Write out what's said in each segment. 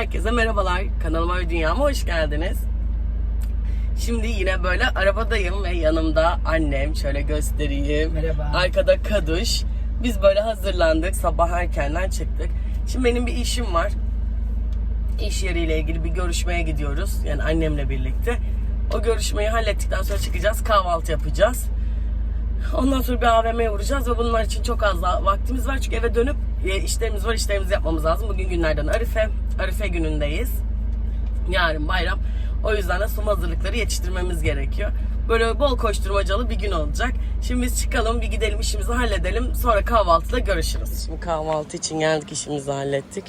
Herkese merhabalar. Kanalıma ve dünyama hoş geldiniz. Şimdi yine böyle arabadayım ve yanımda annem. Şöyle göstereyim. Merhaba. Arkada Kaduş. Biz böyle hazırlandık. Sabah erkenden çıktık. Şimdi benim bir işim var. İş yeriyle ilgili bir görüşmeye gidiyoruz. Yani annemle birlikte. O görüşmeyi hallettikten sonra çıkacağız. Kahvaltı yapacağız. Ondan sonra bir AVM'ye uğrayacağız ve bunlar için çok az vaktimiz var. Çünkü eve dönüp e, işlerimiz var, işlerimizi yapmamız lazım. Bugün günlerden Arife. Arife günündeyiz. Yarın bayram. O yüzden de sunum hazırlıkları yetiştirmemiz gerekiyor. Böyle bol koşturmacalı bir gün olacak. Şimdi biz çıkalım, bir gidelim, işimizi halledelim. Sonra kahvaltıda görüşürüz. Şimdi kahvaltı için geldik, işimizi hallettik.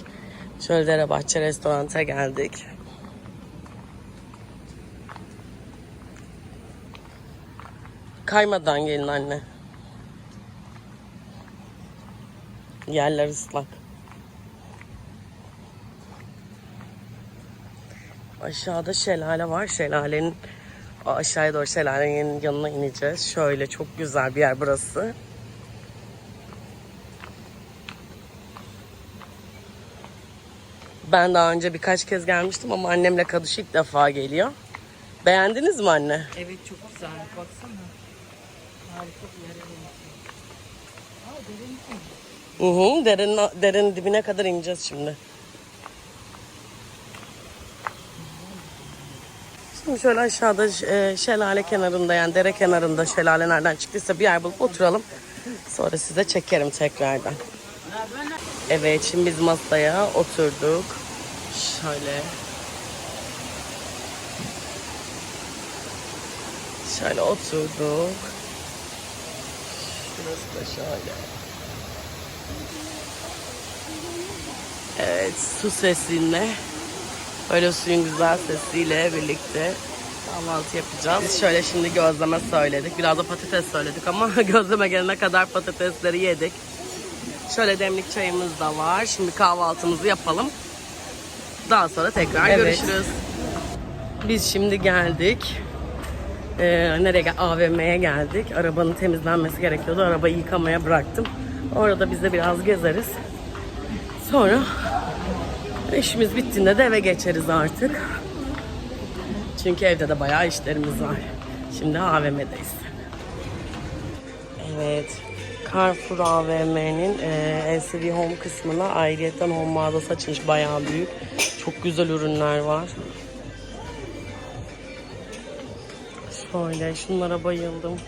Şöyle Derebahçe restoranta geldik. Kaymadan gelin anne. Yerler ıslak. Aşağıda şelale var. Şelalenin aşağıya doğru şelalenin yanına ineceğiz. Şöyle çok güzel bir yer burası. Ben daha önce birkaç kez gelmiştim ama annemle Kadış ilk defa geliyor. Beğendiniz mi anne? Evet çok güzel. Baksana. Harika bir benziyor. Aa derin? Hı hı, derenin, derenin dibine kadar ineceğiz şimdi. Şimdi şöyle aşağıda e, şelale kenarında yani dere kenarında şelale nereden çıktıysa bir yer bulup oturalım. Sonra size çekerim tekrardan. Evet şimdi biz masaya oturduk. Şöyle. Şöyle oturduk. Şurası da şöyle. Evet su sesiyle böyle suyun güzel sesiyle birlikte kahvaltı yapacağız. Biz şöyle şimdi gözleme söyledik. Biraz da patates söyledik ama gözleme gelene kadar patatesleri yedik. Şöyle demlik çayımız da var. Şimdi kahvaltımızı yapalım. Daha sonra tekrar Evet. görüşürüz. Biz şimdi geldik. Ee, nereye AVM'ye geldik. Arabanın temizlenmesi gerekiyordu. Arabayı yıkamaya bıraktım. Orada biz de biraz gezeriz. Sonra işimiz bittiğinde de eve geçeriz artık. Çünkü evde de bayağı işlerimiz var. Şimdi AVM'deyiz. Evet. Carrefour AVM'nin e, LCD Home kısmına ayrıyeten home mağazası açılmış. Bayağı büyük. Çok güzel ürünler var. Şöyle şunlara bayıldım.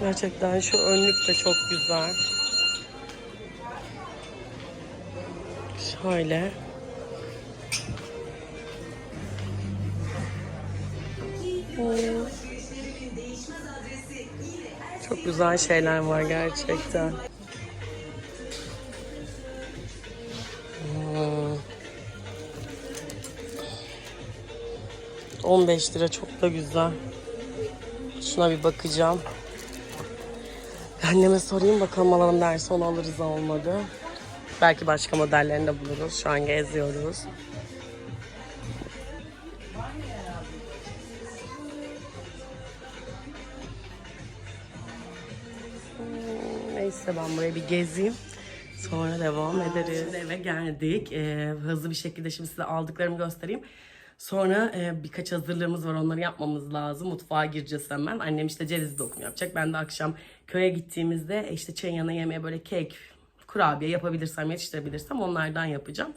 Gerçekten şu önlük de çok güzel. Şöyle. Hmm. Çok güzel şeyler var gerçekten. Hmm. 15 lira çok da güzel. Şuna bir bakacağım. Anneme sorayım bakalım alalım derse onu alırız olmadı. Belki başka modellerini de buluruz. Şu an geziyoruz. Hmm, Neyse ben buraya bir gezeyim. Sonra devam ederiz. Şimdi eve geldik. Ee, hızlı bir şekilde şimdi size aldıklarımı göstereyim. Sonra e, birkaç hazırlığımız var. Onları yapmamız lazım. Mutfağa gireceğiz hemen. Annem işte ceviz dokumu yapacak. Ben de akşam köye gittiğimizde e, işte çayın yanına yemeğe böyle kek, kurabiye yapabilirsem, yetiştirebilirsem onlardan yapacağım.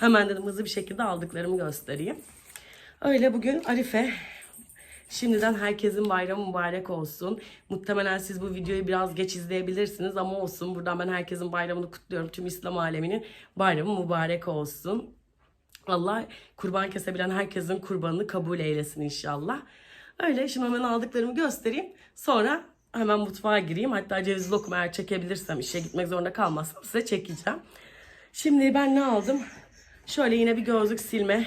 Hemen dedim hızlı bir şekilde aldıklarımı göstereyim. Öyle bugün Arife. Şimdiden herkesin bayramı mübarek olsun. Muhtemelen siz bu videoyu biraz geç izleyebilirsiniz ama olsun. Buradan ben herkesin bayramını kutluyorum. Tüm İslam aleminin bayramı mübarek olsun. Allah kurban kesebilen herkesin kurbanını kabul eylesin inşallah. Öyle şimdi hemen aldıklarımı göstereyim. Sonra hemen mutfağa gireyim. Hatta ceviz lokum eğer çekebilirsem işe gitmek zorunda kalmazsam size çekeceğim. Şimdi ben ne aldım? Şöyle yine bir gözlük silme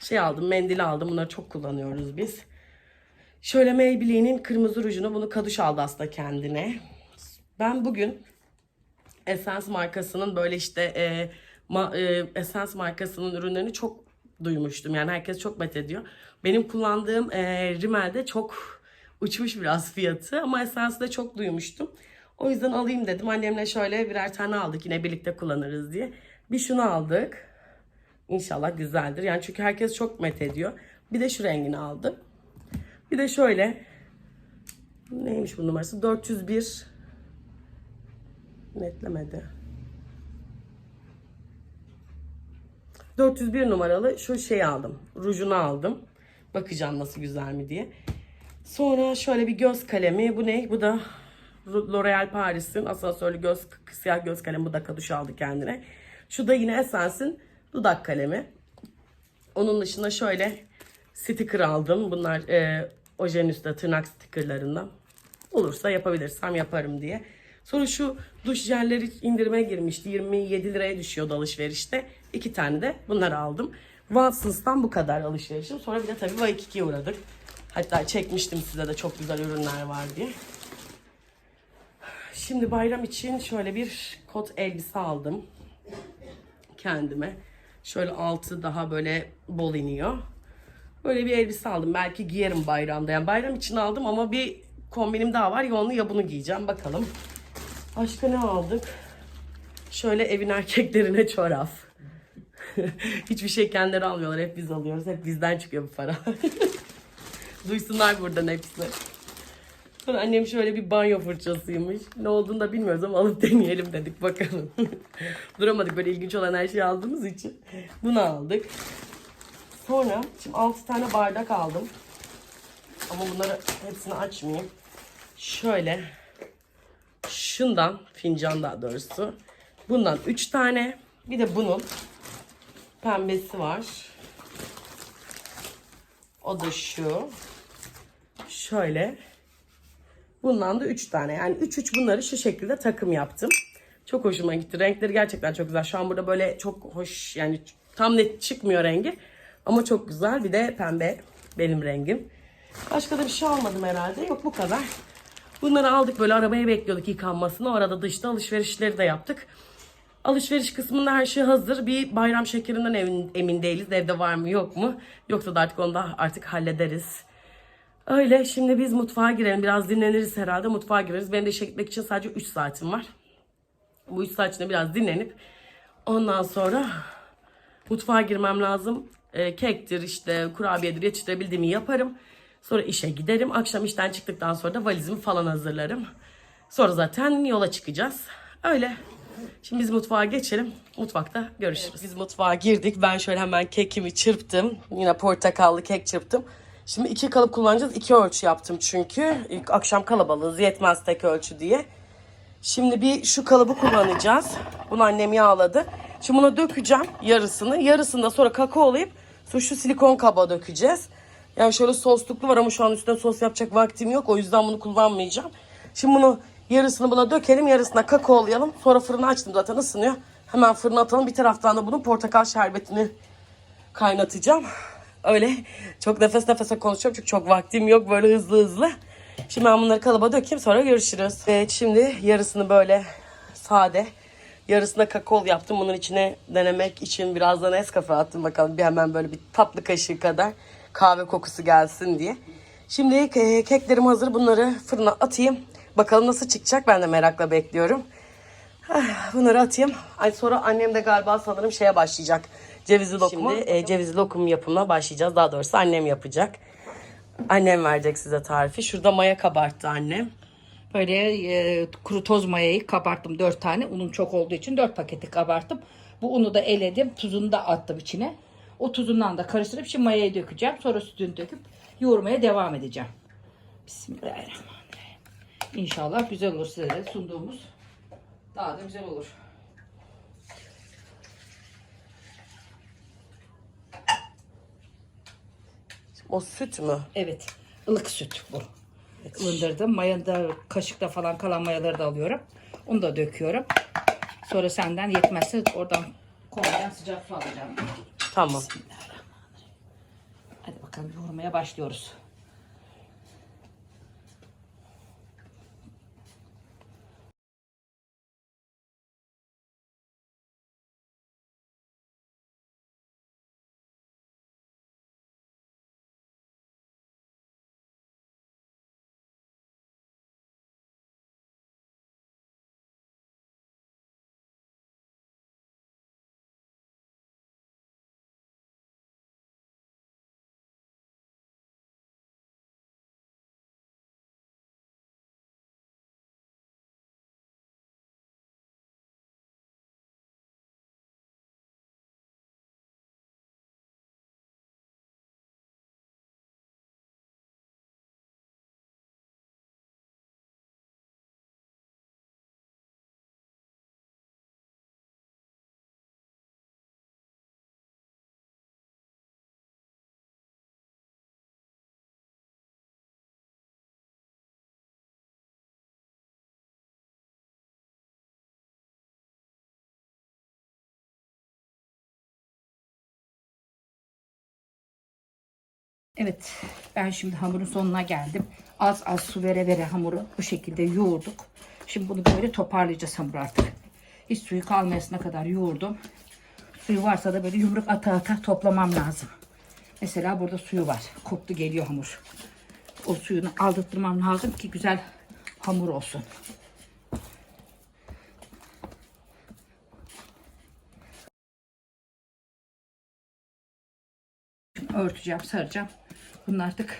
şey aldım, mendil aldım. Bunları çok kullanıyoruz biz. Şöyle Maybelline'in kırmızı rujunu bunu Kaduş aldı aslında kendine. Ben bugün Essence markasının böyle işte e, ma, e, Essence markasının ürünlerini çok duymuştum. Yani herkes çok met ediyor. Benim kullandığım e, Rimmel'de çok uçmuş biraz fiyatı ama Essence'de çok duymuştum. O yüzden alayım dedim. Annemle şöyle birer tane aldık yine birlikte kullanırız diye. Bir şunu aldık. İnşallah güzeldir. Yani çünkü herkes çok met ediyor. Bir de şu rengini aldım. Bir de şöyle neymiş bu numarası? 401 netlemedi. 401 numaralı şu şeyi aldım. Rujunu aldım. Bakacağım nasıl güzel mi diye. Sonra şöyle bir göz kalemi. Bu ne? Bu da L'Oreal Paris'in asansörlü göz siyah göz kalemi. Bu da kaduş aldı kendine. Şu da yine Essence'in dudak kalemi. Onun dışında şöyle sticker aldım. Bunlar e, Ojenüs'te tırnak stickerlarından. Olursa yapabilirsem yaparım diye. Sonra şu duş jelleri indirime girmişti. 27 liraya düşüyordu alışverişte. İki tane de bunları aldım. Watsons'tan bu kadar alışverişim. Sonra bir de tabii Waikiki'ye uğradık. Hatta çekmiştim size de çok güzel ürünler var diye. Şimdi bayram için şöyle bir kot elbise aldım kendime. Şöyle altı daha böyle bol iniyor. Böyle bir elbise aldım. Belki giyerim bayramda. Yani bayram için aldım ama bir kombinim daha var. Ya ya bunu giyeceğim. Bakalım. Başka ne aldık? Şöyle evin erkeklerine çorap. Hiçbir şey kendileri almıyorlar. Hep biz alıyoruz. Hep bizden çıkıyor bu para. Duysunlar buradan hepsi. Sonra annem şöyle bir banyo fırçasıymış. Ne olduğunu da bilmiyoruz ama alıp deneyelim dedik bakalım. Duramadık böyle ilginç olan her şeyi aldığımız için. Bunu aldık. Sonra şimdi 6 tane bardak aldım. Ama bunları hepsini açmayayım. Şöyle şundan fincan daha doğrusu. Bundan 3 tane. Bir de bunun pembesi var. O da şu. Şöyle. Bundan da 3 tane. Yani 3-3 bunları şu şekilde takım yaptım. Çok hoşuma gitti. Renkleri gerçekten çok güzel. Şu an burada böyle çok hoş yani tam net çıkmıyor rengi. Ama çok güzel. Bir de pembe benim rengim. Başka da bir şey almadım herhalde. Yok bu kadar. Bunları aldık böyle arabaya bekliyorduk yıkanmasını. Orada dışta alışverişleri de yaptık. Alışveriş kısmında her şey hazır. Bir bayram şekerinden emin, emin değiliz. Evde var mı yok mu? Yoksa da artık onu da artık hallederiz. Öyle şimdi biz mutfağa girelim. Biraz dinleniriz herhalde. Mutfağa gireriz. Benim de işe gitmek için sadece 3 saatim var. Bu 3 saat içinde biraz dinlenip ondan sonra mutfağa girmem lazım. E, kektir işte kurabiyedir yetiştirebildiğimi yaparım. Sonra işe giderim. Akşam işten çıktıktan sonra da valizimi falan hazırlarım. Sonra zaten yola çıkacağız. Öyle. Şimdi biz mutfağa geçelim. Mutfakta görüşürüz. biz mutfağa girdik. Ben şöyle hemen kekimi çırptım. Yine portakallı kek çırptım. Şimdi iki kalıp kullanacağız. İki ölçü yaptım çünkü. İlk akşam kalabalığız yetmez tek ölçü diye. Şimdi bir şu kalıbı kullanacağız. Bunu annem yağladı. Şimdi buna dökeceğim yarısını. Yarısını da sonra kakaolayıp sonra şu silikon kaba dökeceğiz. Yani şöyle sosluklu var ama şu an üstüne sos yapacak vaktim yok. O yüzden bunu kullanmayacağım. Şimdi bunu yarısını buna dökelim. Yarısına kakaolayalım. Sonra fırını açtım zaten ısınıyor. Hemen fırına atalım. Bir taraftan da bunun portakal şerbetini kaynatacağım. Öyle çok nefes nefese konuşuyorum çünkü çok vaktim yok böyle hızlı hızlı. Şimdi ben bunları kalıba dökeyim sonra görüşürüz. Evet şimdi yarısını böyle sade yarısına kakao yaptım. Bunun içine denemek için birazdan Nescafe attım bakalım bir hemen böyle bir tatlı kaşığı kadar kahve kokusu gelsin diye. Şimdi e, keklerim hazır bunları fırına atayım. Bakalım nasıl çıkacak ben de merakla bekliyorum. Ah, Bunları atayım. Ay sonra annem de galiba sanırım şeye başlayacak. Cevizli lokumu. Şimdi e, cevizli lokum yapımına başlayacağız. Daha doğrusu annem yapacak. Annem verecek size tarifi. Şurada maya kabarttı annem. Böyle e, kuru toz mayayı kabarttım 4 tane. Unum çok olduğu için 4 paketi kabarttım. Bu unu da eledim. Tuzunu da attım içine. O tuzundan da karıştırıp şimdi mayayı dökeceğim. Sonra sütünü döküp yoğurmaya devam edeceğim. Bismillahirrahmanirrahim. İnşallah güzel olur size de sunduğumuz. Daha da güzel olur. O süt mü? Evet. ılık süt bu. Ilındırdım. Mayada kaşıkta falan kalan mayaları da alıyorum. Onu da döküyorum. Sonra senden yetmezse oradan kolaydan sıcak su alacağım. Tamam. Hadi bakalım yoğurmaya başlıyoruz. Evet ben şimdi hamurun sonuna geldim. Az az su vere vere hamuru bu şekilde yoğurduk. Şimdi bunu böyle toparlayacağız hamur artık. Hiç suyu kalmayasına kadar yoğurdum. Suyu varsa da böyle yumruk ata ata toplamam lazım. Mesela burada suyu var. Koktu geliyor hamur. O suyunu aldırtmam lazım ki güzel hamur olsun. Örteceğim, saracağım. Bunun artık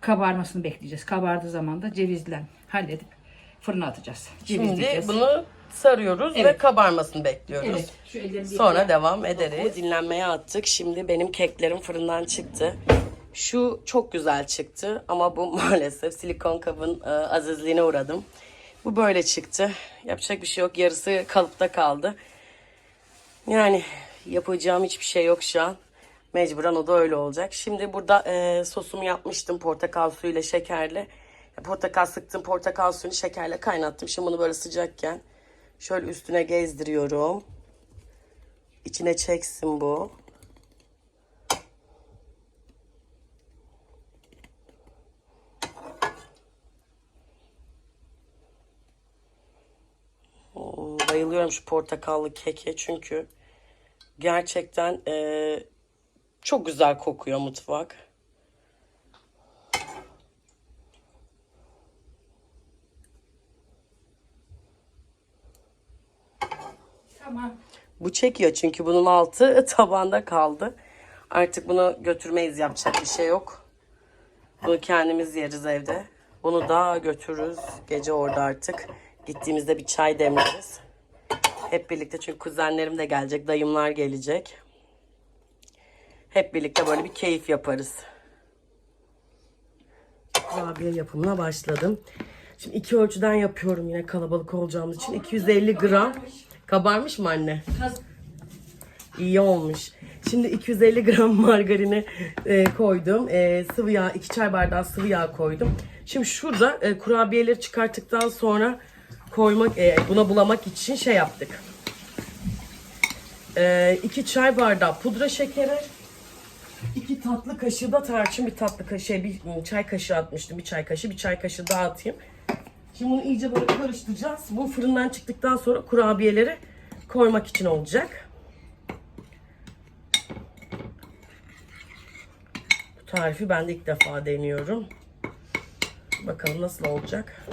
kabarmasını bekleyeceğiz. Kabardığı zaman da cevizle halledip fırına atacağız. Şimdi bunu sarıyoruz ve Evet. kabarmasını bekliyoruz. Evet, şu ellerimi bir Sonra yıkayayım. devam ederiz. Dinlenmeye attık. Şimdi benim keklerim fırından çıktı. Şu çok güzel çıktı ama bu maalesef silikon kabın e, azizliğine uğradım. Bu böyle çıktı. Yapacak bir şey yok. Yarısı kalıpta kaldı. Yani yapacağım hiçbir şey yok şu an. Mecburen o da öyle olacak. Şimdi burada e, sosumu yapmıştım portakal suyuyla şekerle. Portakal sıktım portakal suyunu şekerle kaynattım. Şimdi bunu böyle sıcakken şöyle üstüne gezdiriyorum. İçine çeksin bu. Bayılıyorum şu portakallı keke çünkü gerçekten eee, çok güzel kokuyor mutfak. Tamam. Bu çekiyor çünkü bunun altı tabanda kaldı. Artık bunu götürmeyiz yapacak bir şey yok. Bunu kendimiz yeriz evde. Bunu da götürürüz gece orada artık. Gittiğimizde bir çay demleriz. Hep birlikte çünkü kuzenlerim de gelecek, dayımlar gelecek. Hep birlikte böyle bir keyif yaparız. Kurabiye yapımına başladım. Şimdi iki ölçüden yapıyorum yine kalabalık olacağımız için. 250 gram. Kabarmış mı anne? İyi olmuş. Şimdi 250 gram margarini e, koydum. E, sıvı yağ, 2 çay bardağı sıvı yağ koydum. Şimdi şurada e, kurabiyeleri çıkarttıktan sonra koymak, e, buna bulamak için şey yaptık. 2 çay bardağı pudra şekeri, 2 tatlı kaşığı da tarçın, bir tatlı kaşığı, bir çay kaşığı atmıştım. Bir çay kaşığı, bir çay kaşığı daha atayım. Şimdi bunu iyice böyle karıştıracağız. Bu fırından çıktıktan sonra kurabiyeleri koymak için olacak. Bu tarifi ben de ilk defa deniyorum. Bakalım nasıl olacak.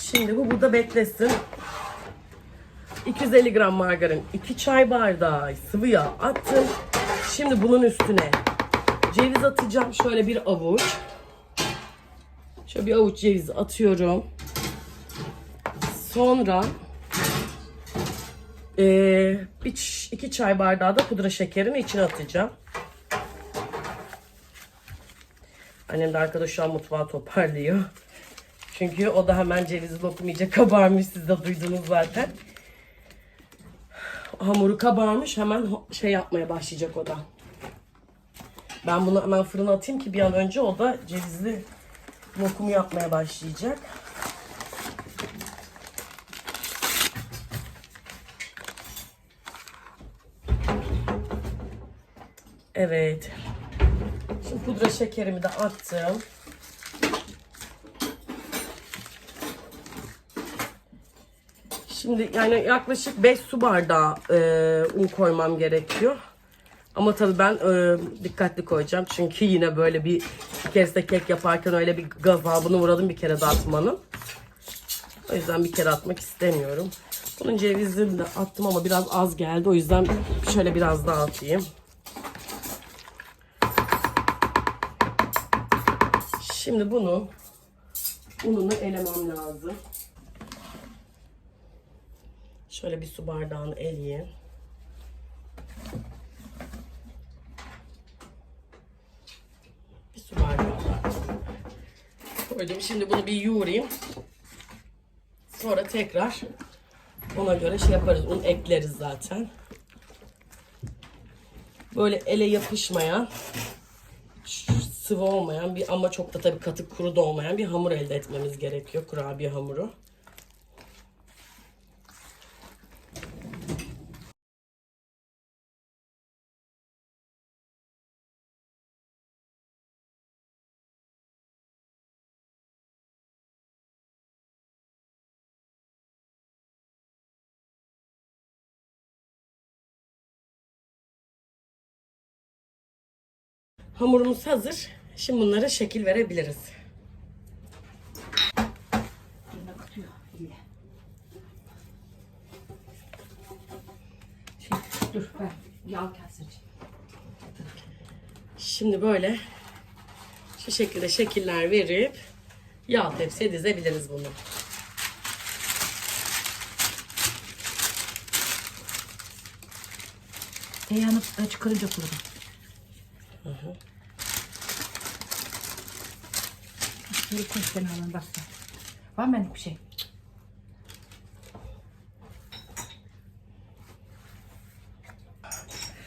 Şimdi bu burada beklesin. 250 gram margarin, 2 çay bardağı sıvı yağ attım. Şimdi bunun üstüne ceviz atacağım. Şöyle bir avuç. Şöyle bir avuç ceviz atıyorum. Sonra eee, bir, iki çay bardağı da pudra şekerini içine atacağım. Annem de arkada şu an mutfağı toparlıyor. Çünkü o da hemen cevizi lokum iyice kabarmış. Siz de duydunuz zaten. Hamuru kabarmış. Hemen şey yapmaya başlayacak o da. Ben bunu hemen fırına atayım ki bir an önce o da cevizli lokumu yapmaya başlayacak. Evet. Şimdi pudra şekerimi de attım. Şimdi yani yaklaşık 5 su bardağı e, un koymam gerekiyor. Ama tabii ben e, dikkatli koyacağım. Çünkü yine böyle bir, bir keresinde kek yaparken öyle bir gazabını uğradım bir kere de. O yüzden bir kere atmak istemiyorum. Bunun cevizini de attım ama biraz az geldi. O yüzden şöyle biraz daha atayım. Şimdi bunu ununu elemem lazım. Şöyle bir su bardağını eleyeyim. Bir su bardağı koydum. Şimdi bunu bir yoğurayım. Sonra tekrar ona göre şey yaparız. Un ekleriz zaten. Böyle ele yapışmayan sıvı olmayan bir ama çok da tabii katı kuru da olmayan bir hamur elde etmemiz gerekiyor. Kurabiye hamuru. Hamurumuz hazır. Şimdi bunlara şekil verebiliriz. Dur ben yağ. Şimdi böyle şu şekilde şekiller verip yağ tepsiye dizebiliriz bunu. Tereyağını da çıkarınca kurudum. Şöyle koy kenarlarına bastı. Var mı benlik bir şey?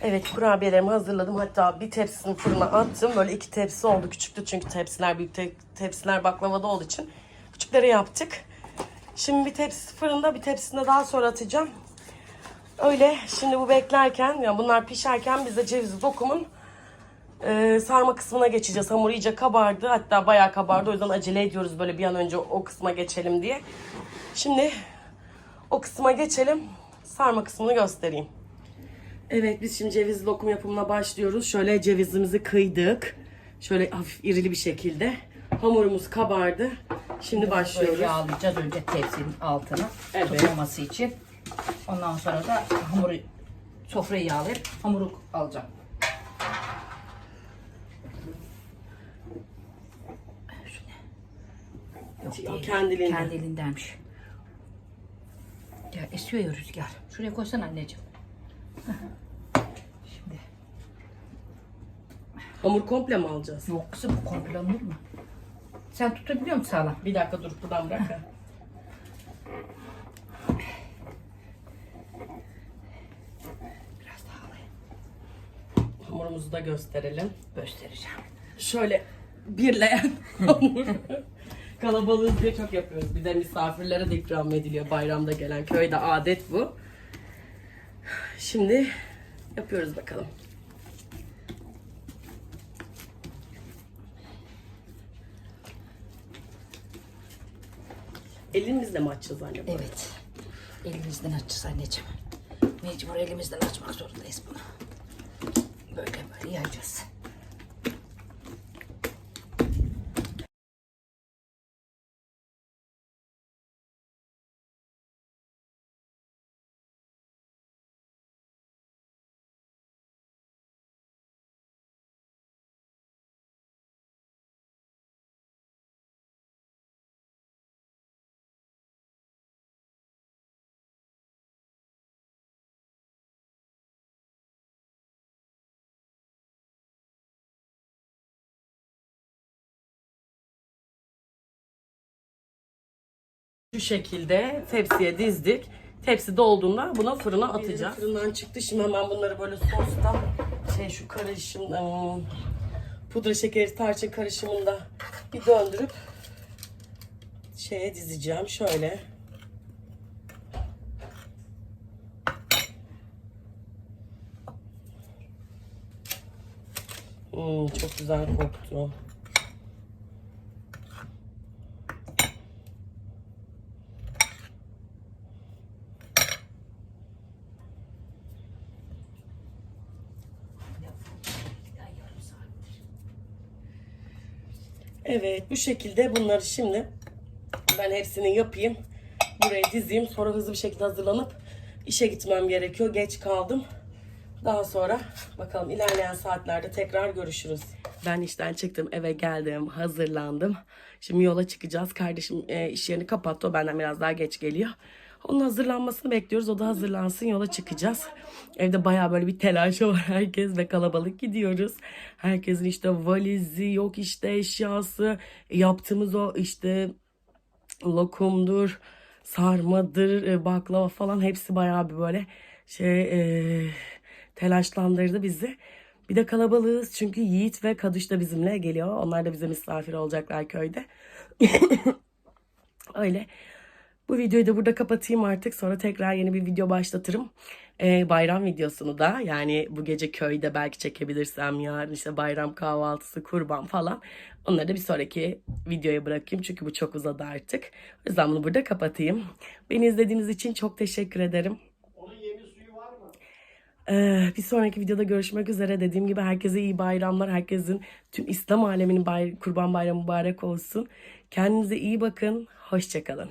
Evet kurabiyelerimi hazırladım. Hatta bir tepsisini fırına attım. Böyle iki tepsi oldu. Küçüktü çünkü tepsiler büyük te- tepsiler baklavada olduğu için. Küçükleri yaptık. Şimdi bir tepsi fırında bir tepsisinde daha sonra atacağım. Öyle şimdi bu beklerken yani bunlar pişerken biz de cevizi dokumun e, sarma kısmına geçeceğiz. Hamur iyice kabardı. Hatta bayağı kabardı. O yüzden acele ediyoruz böyle bir an önce o kısma geçelim diye. Şimdi o kısma geçelim. Sarma kısmını göstereyim. Evet biz şimdi ceviz lokum yapımına başlıyoruz. Şöyle cevizimizi kıydık. Şöyle hafif irili bir şekilde. Hamurumuz kabardı. Şimdi başlıyoruz. Böyle yağlayacağız önce tepsinin altını Evet. tutmaması için. Ondan sonra da hamuru sofrayı yağlayıp hamuru alacağım. Yok, değil. kendiliğinden. Kendiliğindenmiş. Ya esiyor ya rüzgar. Şuraya koysana anneciğim. Şimdi. Hamur komple mi alacağız? Yok kızım bu komple olur mu? Sen tutabiliyor musun sağlam? Bir dakika dur buradan bırak. Biraz daha alayım. Hamurumuzu da gösterelim. Göstereceğim. Şöyle birleyen hamur. Kalabalığız diye çok yapıyoruz. Bir de misafirlere de ikram ediliyor bayramda gelen. Köyde adet bu. Şimdi yapıyoruz bakalım. Elimizle mi açacağız anne? Evet. Elimizden açacağız anneciğim. Mecbur elimizden açmak zorundayız bunu. Böyle böyle yayacağız. Şu şekilde tepsiye dizdik. Tepsi dolduğunda buna fırına atacağız. Fırından çıktı. Şimdi hemen bunları böyle sosta şey şu karışım ıı, pudra şekeri tarçın karışımında bir döndürüp şeye dizeceğim. Şöyle. Hmm, çok güzel koktu. Evet bu şekilde bunları şimdi ben hepsini yapayım. Buraya dizeyim. Sonra hızlı bir şekilde hazırlanıp işe gitmem gerekiyor. Geç kaldım. Daha sonra bakalım ilerleyen saatlerde tekrar görüşürüz. Ben işten çıktım eve geldim hazırlandım. Şimdi yola çıkacağız. Kardeşim e, iş yerini kapattı. O benden biraz daha geç geliyor. Onun hazırlanmasını bekliyoruz. O da hazırlansın yola çıkacağız. Evde baya böyle bir telaş var herkes ve kalabalık gidiyoruz. Herkesin işte valizi yok işte eşyası. Yaptığımız o işte lokumdur, sarmadır, e, baklava falan hepsi bayağı bir böyle şey e, telaşlandırdı bizi. Bir de kalabalığız çünkü Yiğit ve Kaduş da bizimle geliyor. Onlar da bize misafir olacaklar köyde. Öyle. Bu videoyu da burada kapatayım artık. Sonra tekrar yeni bir video başlatırım. Ee, bayram videosunu da yani bu gece köyde belki çekebilirsem yarın işte bayram kahvaltısı, kurban falan. Onları da bir sonraki videoya bırakayım. Çünkü bu çok uzadı artık. O yüzden bunu burada kapatayım. Beni izlediğiniz için çok teşekkür ederim. Ee, bir sonraki videoda görüşmek üzere. Dediğim gibi herkese iyi bayramlar. Herkesin tüm İslam aleminin bay- kurban bayramı mübarek olsun. Kendinize iyi bakın. Hoşçakalın.